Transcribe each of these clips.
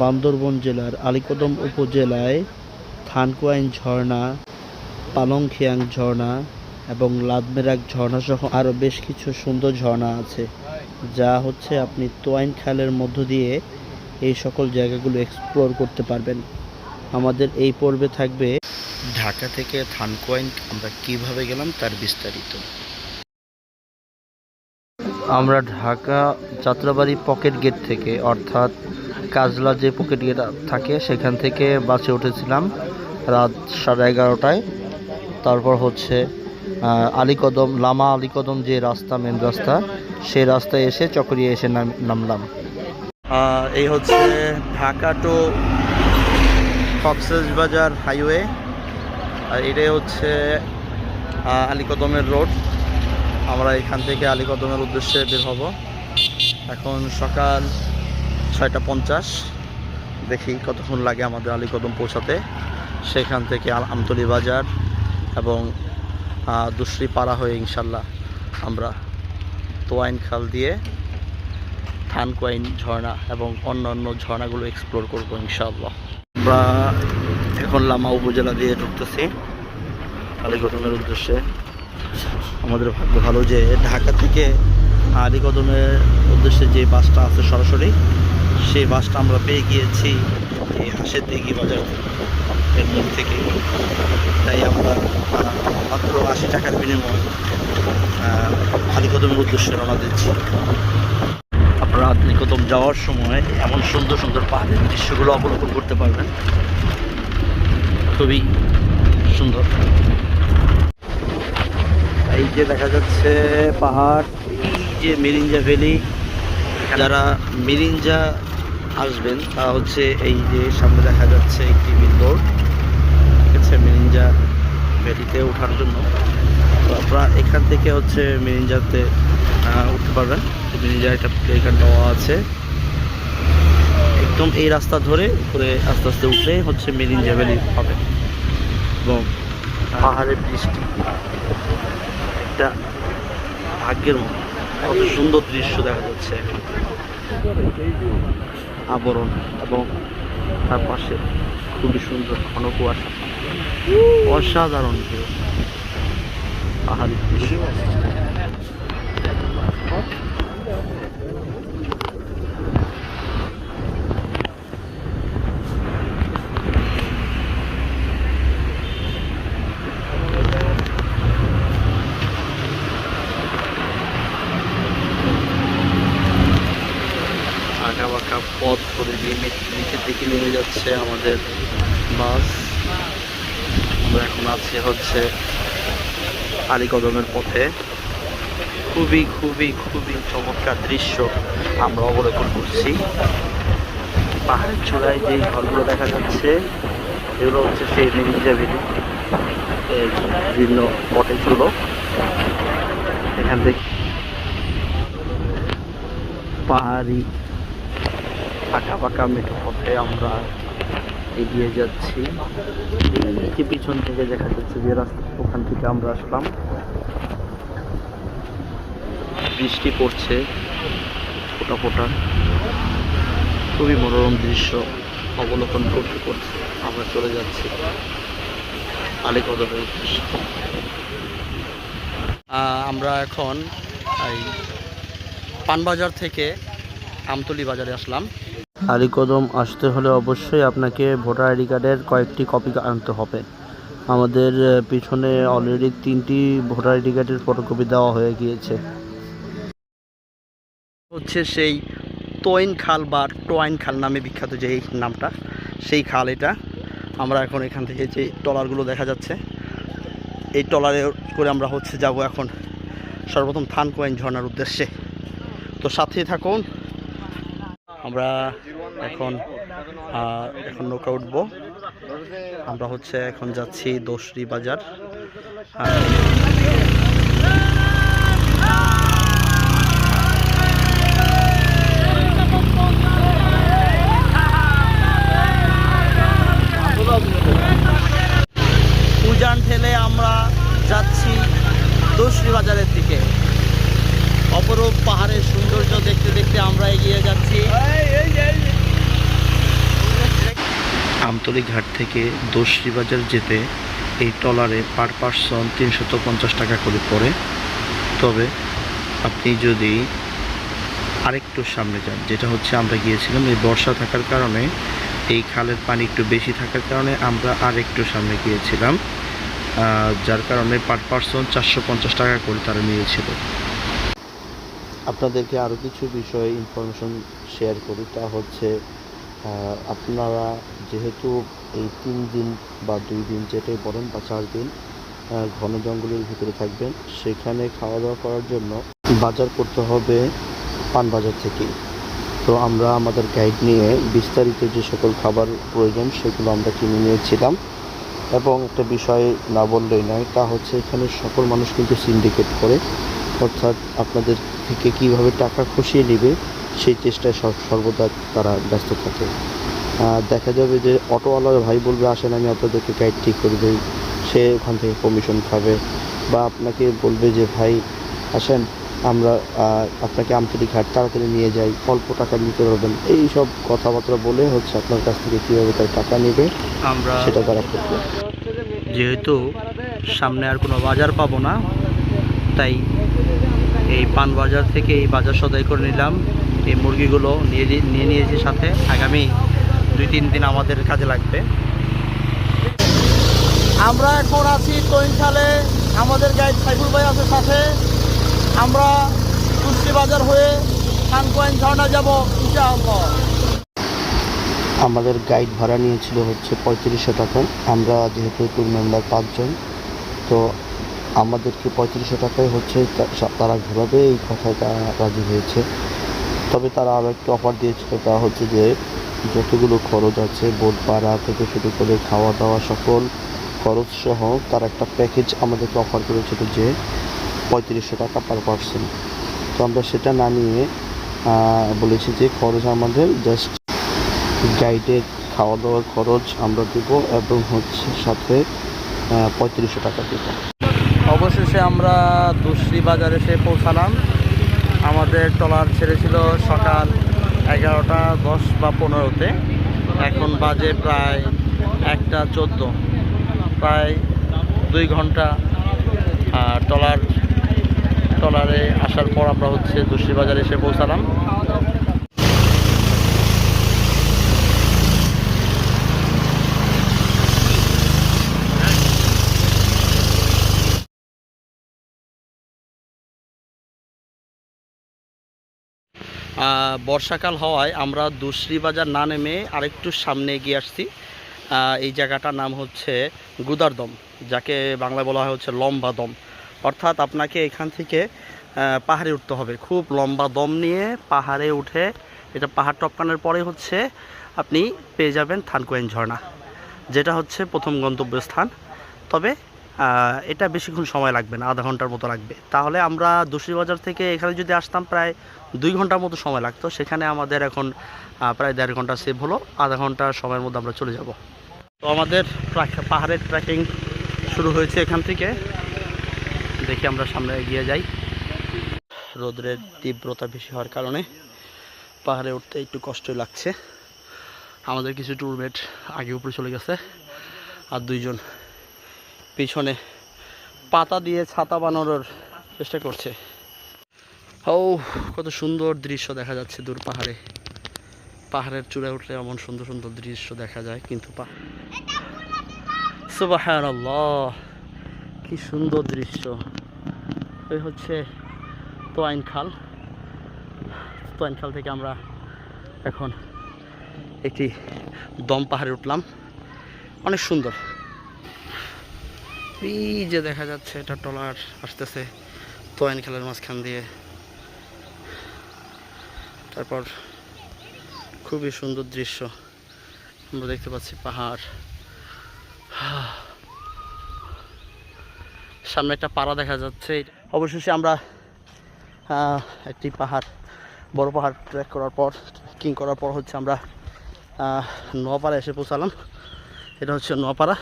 বান্দরবন জেলার আলীকদম উপজেলায় থানকুয়াইন ঝর্ণা, পালংখিয়াং ঝর্ণা এবং লাদমেরাক ঝর্ণা সহ আরও বেশ কিছু সুন্দর ঝর্ণা আছে, যা হচ্ছে আপনি তোয়াইন খালের মধ্য দিয়ে এই সকল জায়গাগুলো এক্সপ্লোর করতে পারবেন। আমাদের এই পর্বে থাকবে ঢাকা থেকে থানকুয়াইন, আমরা কীভাবে গেলাম তার বিস্তারিত। আমরা ঢাকা যাত্রাবাড়ি পকেট গেট থেকে, অর্থাৎ কাজলা যে পকেট থাকে, সেখান থেকে বাসে উঠেছিলাম রাত সাড়ে এগারোটায়। তারপর হচ্ছে আলীকদম, লামা আলীকদম যে রাস্তা মেন রাস্তা, সেই রাস্তায় এসে চকরিয়ে এসে নাম- নামলাম। এই হচ্ছে ঢাকা টু বাজার হাইওয়ে আর এটাই হচ্ছে আলীকদমের রোড আমরা এখান থেকে আলীকদমের উদ্দেশ্যে বের হব। এখন সকাল ছয়টা পঞ্চাশ। দেখি কতক্ষণ লাগে আমাদের আলীকদম পৌঁছাতে। সেখান থেকে আমতলী বাজার এবং দুশ্রী পাড়া হয়ে ইনশাল্লাহ আমরা তোয়াইন খাল দিয়ে থানকোয়াইন ঝর্ণা এবং অন্যান্য ঝর্ণাগুলো এক্সপ্লোর করব ইনশাল্লাহ আমরা এখন লামা উপজেলা দিয়ে ঢুকতেছি আলীকদমের উদ্দেশ্যে। আমাদের ভাগ্য ভালো যে ঢাকা থেকে আলীকদমের উদ্দেশ্যে যে বাসটা আছে সরাসরি সেই বাসটা আমরা পেয়ে গিয়েছি এই হাঁসের দিঘি বাজার এর মুখ থেকে। তাই আমরা মাত্র আশি টাকার বিনিময়ে আলীকদমের উদ্দেশ্যে রওনা দিচ্ছি। আপনারা আলীকদম যাওয়ার সময় এমন সুন্দর সুন্দর পাহাড়ের দৃশ্যগুলো অবলোকন করতে পারবেন। খুবই সুন্দর। এই যে দেখা যাচ্ছে পাহাড়, এই যে মিরিঞ্জা ভ্যালি, যারা মিরিঞ্জা আসবেন, তা হচ্ছে এই যে সামনে দেখা যাচ্ছে একটি বিলবোর্ড ঠিক আছে, মিরিঞ্জা ভ্যালিতে ওঠার জন্য। তো আপনারা এখান থেকে হচ্ছে মিরিঞ্জাতে উঠতে পারবেন। মিরিঞ্জা একটা প্লেকার দেওয়া আছে। একদম এই রাস্তা ধরে উপরে আস্তে আস্তে উঠলে হচ্ছে মিরিঞ্জা ভ্যালি হবে। এবং পাহাড়ের বৃষ্টি একটা ভাগ্যের মতো। কত সুন্দর দৃশ্য দেখা যাচ্ছে। আবরণ এবং তার পাশে খুবই সুন্দর ঘন কুয়াশা অসাধারণ view। পাহাড়ি দৃশ্য আঁকা বাঁকা পথ করে দিয়ে নিচ- নিচের দিকে নেমে যাচ্ছে আমাদের বাস। আমরা এখন আছি হচ্ছে আলীকদমের পথে। খুবই খুবই খুবই চমৎকার দৃশ্য আমরা অবলোকন করছি। পাহাড়ের চূড়ায় যে ঘরগুলো দেখা যাচ্ছে, এগুলো হচ্ছে সেই এর বিভিন্ন কটেজগুলো এখান থেকে পাহাড়ি আঁকা ফাঁকা মেঠো পথে আমরা এগিয়ে যাচ্ছি। যে পিছন থেকে দেখা যাচ্ছে যে রাস্তা, ওখান থেকে আমরা আসলাম। বৃষ্টি পড়ছে ফোটা ফোটা। খুবই মনোরম দৃশ্য। অবলোকন করতে করতে আমরা চলে যাচ্ছি আলীকদমের উদ্দেশ্যে। আমরা এখন এই পানবাজার থেকে আমতলি বাজারে আসলাম। আলীকদম আসতে হলে অবশ্যই আপনাকে ভোটার আইডি কার্ডের কয়েকটি কপি আনতে হবে। আমাদের পিছনে অলরেডি তিনটি ভোটার আইডি কার্ডের ফটোকপি দেওয়া হয়ে গিয়েছে। হচ্ছে সেই তোয়েন খাল বা টোয়াইন খাল নামে বিখ্যাত যে নামটা, সেই খাল এটা। আমরা এখন এখান থেকে যে ট্রলারগুলো দেখা যাচ্ছে, এই ট্রলারে করে আমরা হচ্ছে যাব এখন সর্বপ্রথম থান কোয়েন ঝর্ণার উদ্দেশ্যে। তো সাথে থাকুন। আমরা এখন এখন নৌকা উঠবো। আমরা হচ্ছে এখন যাচ্ছি দোসরি বাজার। আহ, উজান ঠেলে আমরা যাচ্ছি দোসরি বাজারের দিকে অপরূপ পাহাড়ের সৌন্দর্য দেখতে দেখতে আমরা এগিয়ে যাচ্ছি আমতলী ঘাট থেকে দোষী বাজার যেতে এই ট্রলারে পার পার্সন তিনশত পঞ্চাশ টাকা করে পড়ে। তবে আপনি যদি আরেকটু সামনে যান, যেটা হচ্ছে আমরা গিয়েছিলাম এই বর্ষা থাকার কারণে, এই খালের পানি একটু বেশি থাকার কারণে আমরা আর একটু সামনে গিয়েছিলাম যার কারণে পার পার্সন চারশো পঞ্চাশ টাকা করে তারা নিয়েছিল। আপনাদেরকে আরও কিছু বিষয়ে ইনফরমেশন শেয়ার করি, তা হচ্ছে আপনারা যেহেতু এই তিন দিন বা দুই দিন যেটাই বলেন বা চার দিন ঘন জঙ্গলের ভিতরে থাকবেন, সেখানে খাওয়া দাওয়া করার জন্য বাজার করতে হবে পান বাজার থেকে। তো আমরা আমাদের গাইড নিয়ে বিস্তারিত যে সকল খাবার প্রয়োজন সেগুলো আমরা কিনে নিয়েছিলাম। এবং একটা বিষয় না বললেই নয়, তা হচ্ছে এখানে সকল মানুষ কিন্তু সিন্ডিকেট করে। অর্থাৎ আপনাদের থেকে কীভাবে টাকা খসিয়ে নেবে, সেই চেষ্টায় সর- সর্বদা তারা ব্যস্ত থাকে। দেখা যাবে যে অটোওয়ালা ভাই বলবে আসেন আমি আপনাদেরকে গাইড ঠিক করে দিই। সে ওখান থেকে কমিশন খাবে বা আপনাকে বলবে যে ভাই আসেন আমরা আপনাকে আমতলি ঘাট তাড়াতাড়ি নিয়ে যাই অল্প টাকা নিতে পারবেন। এই সব কথাবার্তা বলে হচ্ছে আপনার কাছ থেকে কীভাবে তার টাকা নেবে আমরা সেটা তারা করবে। যেহেতু সামনে আর কোনো বাজার পাবো না তাই এই পান বাজার থেকে এই বাজার সদাই করে নিলাম। এই মুরগিগুলো নিয়ে নিয়ে নিয়েছি সাথে। আগামী দুই তিন দিন আমাদের কাজে লাগবে। আমরা এখন আছি তৈনখালে আমাদের গাইড সাইফুল ভাই আছে সাথে। আমরা কুস্তি বাজার হয়ে খানকোয়েন ঝর্ণা যাব ইনশাআল্লাহ। আমাদের গাইড ভাড়া নিয়েছিল হচ্ছে পঁয়ত্রিশশো টাকা। আমরা যেহেতু টুর মেম্বার পাঁচজন তো আমাদেরকে পঁয়ত্রিশশো টাকায় হচ্ছে তারা ঘোরাবে এই কথায় তারা রাজি হয়েছে। তবে তারা আরও একটু অফার দিয়েছিল তা হচ্ছে যে যতগুলো খরচ আছে, বোট ভাড়া থেকে শুরু করে খাওয়া দাওয়া সকল খরচ সহ তার একটা প্যাকেজ আমাদেরকে অফার করেছিল যে পঁয়ত্রিশশো টাকা পার পার্সন তো আমরা সেটা না নিয়ে বলেছি যে খরচ আমাদের জাস্ট গাইডের খাওয়া দাওয়ার খরচ আমরা দেব এবং হচ্ছে সাথে পঁয়ত্রিশশো টাকা দেবো অবশেষে আমরা দুশ্রী বাজারে এসে পৌঁছালাম। আমাদের ট্রলার ছেড়েছিল সকাল এগারোটা দশ বা পনেরোতে। এখন বাজে প্রায় একটা চোদ্দ। প্রায় দুই ঘণ্টা টলার ট্রলারে আসার পর আমরা হচ্ছে দুশ্রী বাজারে এসে পৌঁছালাম। বর্ষাকাল হওয়ায় আমরা দুশ্রী বাজার না নেমে আরেকটু সামনে এগিয়ে আসছি। এই জায়গাটার নাম হচ্ছে গুদারদম, যাকে বাংলায় বলা হয় হচ্ছে লম্বা দম। অর্থাৎ আপনাকে এখান থেকে পাহাড়ে উঠতে হবে। খুব লম্বা দম নিয়ে পাহাড়ে উঠে, এটা পাহাড় টপকানোর পরে হচ্ছে আপনি পেয়ে যাবেন থানকোয়েন ঝর্ণা, যেটা হচ্ছে প্রথম গন্তব্যস্থান। তবে এটা বেশিক্ষণ সময় লাগবে না, আধা ঘণ্টার মতো লাগবে। তাহলে আমরা দুশ্রী বাজার থেকে এখানে যদি আসতাম প্রায় দুই ঘণ্টার মতো সময় লাগতো। সেখানে আমাদের এখন প্রায় দেড় ঘণ্টা সেভ হলো। আধা ঘণ্টা সময়ের মধ্যে আমরা চলে যাব। তো আমাদের পাহাড়ের ট্রেকিং শুরু হয়েছে এখান থেকে। দেখি আমরা সামনে এগিয়ে যাই। রোদ্রের তীব্রতা বেশি হওয়ার কারণে পাহাড়ে উঠতে একটু কষ্টই লাগছে। আমাদের কিছু ট্যুরমেট আগে উপরে চলে গেছে আর দুইজন পিছনে পাতা দিয়ে ছাতা বানানোর চেষ্টা করছে। ও কত সুন্দর দৃশ্য দেখা যাচ্ছে দূর পাহাড়ে। পাহাড়ের চূড়ায় উঠলে এমন সুন্দর সুন্দর দৃশ্য দেখা যায়, কিন্তু কি সুন্দর দৃশ্য। এই হচ্ছে তোয়াইন খাল। তোয়াইন খাল থেকে আমরা এখন একটি দম পাহাড়ে উঠলাম। অনেক সুন্দর। এই যে দেখা যাচ্ছে, এটা ট্রলার আসতেছে তোয়াইন খালের মাঝখান দিয়ে। তারপর খুবই সুন্দর দৃশ্য। আমরা দেখতে পাচ্ছি পাহাড়। সামনে একটা পাড়া দেখা যাচ্ছে। অবশেষে আমরা একটি পাহাড়, বড় পাহাড় ট্রেক করার পর ট্রেকিং করার পর হচ্ছে আমরা নোয়াপাড়া এসে পৌঁছালাম। এটা হচ্ছে নোয়াপাড়া।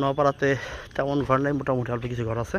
নোয়াপাড়াতে তেমন ঘর নেই, মোটামুটি অল্প কিছু ঘর আছে।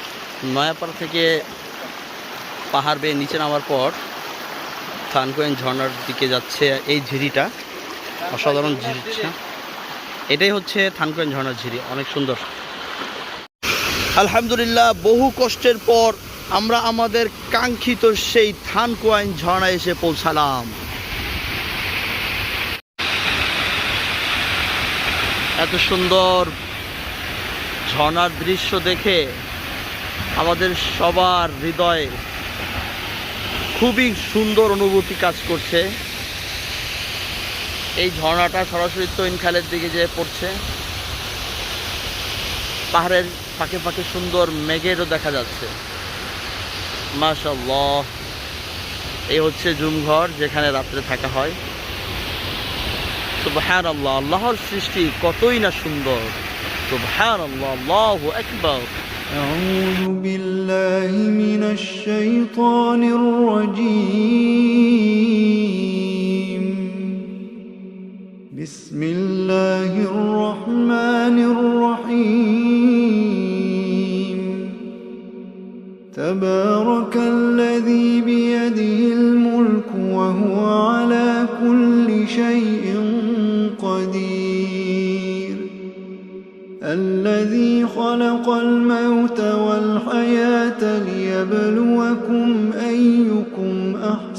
নয়াপাড়া থেকে পাহাড় বেয়ে নিচে নামার পর থানকোয়েন ঝর্ণার দিকে যাচ্ছে এই ঝিরিটা। অসাধারণ ঝিরিটা। এটাই হচ্ছে থানকোয়েন ঝর্ণার ঝিরি। অনেক সুন্দর। আলহামদুলিল্লাহ, বহু কষ্টের পর আমরা আমাদের কাঙ্ক্ষিত সেই থানকোয়াইন ঝর্ণা এসে পৌঁছালাম। এত সুন্দর ঝর্ণার দৃশ্য দেখে আমাদের সবার হৃদয়ে খুবই সুন্দর অনুভূতি কাজ করছে। এই ঝর্ণাটা সরাসরি তৈন খালের দিকে যেয়ে পড়ছে। পাহাড়ের ফাঁকে ফাঁকে সুন্দর মেঘেরও দেখা যাচ্ছে। মাশাল্লাহ এই হচ্ছে জুমঘর যেখানে রাত্রে থাকা হয়। সুবহান আল্লাহ আল্লাহর সৃষ্টি কতই না সুন্দর। সুবহান আল্লাহ আল্লাহ একবার أعوذ بالله من الشيطان الرجيم. بسم الله الرحمن الرحيم. تبارك الذي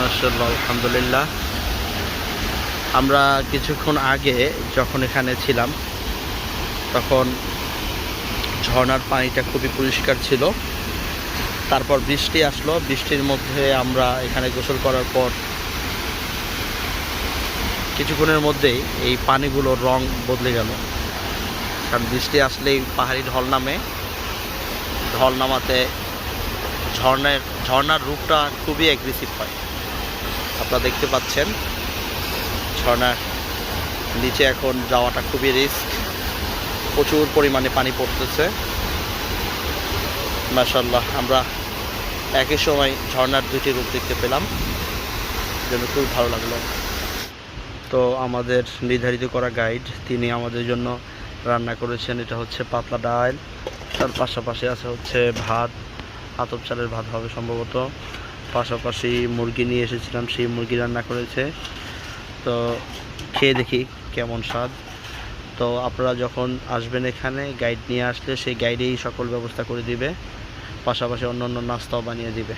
মাশাল্লাহ আলহামদুলিল্লাহ। আমরা কিছুক্ষণ আগে যখন এখানে ছিলাম, তখন ঝর্ণার পানিটা খুবই পরিষ্কার ছিল। তারপর বৃষ্টি আসলো, বৃষ্টির মধ্যে আমরা এখানে গোসল করার পর কিছুক্ষণের মধ্যেই এই পানিগুলোর রং বদলে গেল। কারণ বৃষ্টি আসলেই পাহাড়ি ঢল নামে। ঢল নামাতে ঝর্ণার ঝর্ণার রূপটা খুবই অ্যাগ্রেসিভ হয়। আপনারা দেখতে পাচ্ছেন। ঝর্ণার নিচে এখন যাওয়াটা খুবই রিস্ক। প্রচুর পরিমাণে পানি পড়তেছে। মাশাল্লাহ আমরা একই সময় ঝর্ণার দুটি রূপ দেখতে পেলাম। যেন খুব ভালো লাগল। তো আমাদের নির্ধারিত করা গাইড তিনি আমাদের জন্য রান্না করেছেন। এটা হচ্ছে পাতলা ডাল। তার পাশাপাশি আছে হচ্ছে ভাত। আতপ চালের ভাত হবে সম্ভবত। পাশাপাশি মুরগি নিয়ে এসেছিলাম, সেই মুরগি রান্না করেছে। তো খেয়ে দেখি কেমন স্বাদ। তো আপনারা যখন আসবেন এখানে গাইড নিয়ে আসলে সেই গাইডেই সকল ব্যবস্থা করে দিবে। পাশাপাশি অন্য অন্য নাস্তাও বানিয়ে দিবে।